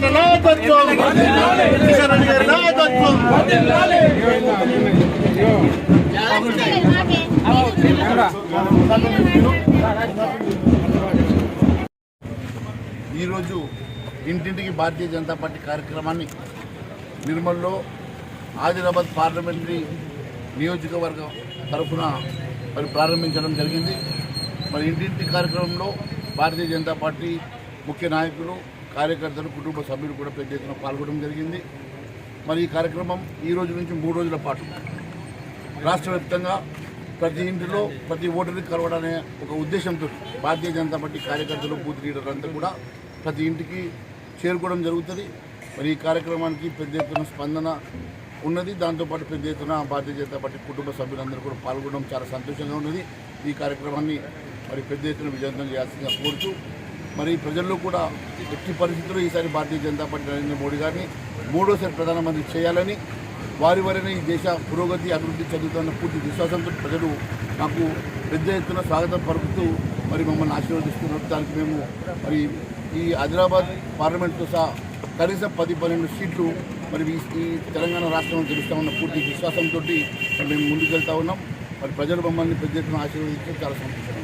నాయకత్వం కిషన్ రెడ్డి గారి నాయకత్వం ఈరోజు ఇంటింటికి భారతీయ జనతా పార్టీ కార్యక్రమాన్ని నిర్మల్లో ఆదిలాబాద్ పార్లమెంటరీ నియోజకవర్గం తరఫున మరి ప్రారంభించడం జరిగింది. మరి ఇంటింటి కార్యక్రమంలో భారతీయ జనతా పార్టీ ముఖ్య నాయకులు కార్యకర్తలు కుటుంబ సభ్యులు కూడా పెద్ద ఎత్తున పాల్గొనడం జరిగింది. మరి ఈ కార్యక్రమం ఈ రోజు నుంచి మూడు రోజుల పాటు రాష్ట్ర వ్యాప్తంగా ప్రతి ఇంటిలో ప్రతి ఓటర్ని కలవడనే ఒక ఉద్దేశంతో భారతీయ జనతా పార్టీ కార్యకర్తలు బూత్ లీడర్లు అంతా కూడా ప్రతి ఇంటికి చేరుకోవడం జరుగుతుంది. మరి ఈ కార్యక్రమానికి పెద్ద ఎత్తున స్పందన ఉన్నది. దాంతోపాటు పెద్ద ఎత్తున భారతీయ జనతా పార్టీ కుటుంబ సభ్యులందరూ కూడా పాల్గొనడం చాలా సంతోషంగా ఉన్నది. ఈ కార్యక్రమాన్ని మరి పెద్ద ఎత్తున విజయవంతం చేయాల్సిందిగా కోరుతూ మరి ప్రజల్లో కూడా ఎట్టి పరిస్థితుల్లో ఈసారి భారతీయ జనతా పార్టీ నరేంద్ర మోడీ గారిని మూడోసారి ప్రధానమంత్రి చేయాలని వారి వలన ఈ దేశ పురోగతి అభివృద్ధి చెందుతున్న పూర్తి విశ్వాసంతో ప్రజలు నాకు పెద్ద ఎత్తున స్వాగతం పలుకుతూ మరి మమ్మల్ని ఆశీర్వదిస్తున్నారు దానికి మేము మరి ఈ ఆదిలాబాద్ పార్లమెంట్తో సహా కనీసం పది పన్నెండు సీట్లు మరి ఈ తెలంగాణ రాష్ట్రంలో గెలుస్తామన్న పూర్తి విశ్వాసంతో మేము ముందుకెళ్తా ఉన్నాం. మరి ప్రజలు మమ్మల్ని పెద్ద ఎత్తున ఆశీర్వదించడం చాలా సంతోషంగా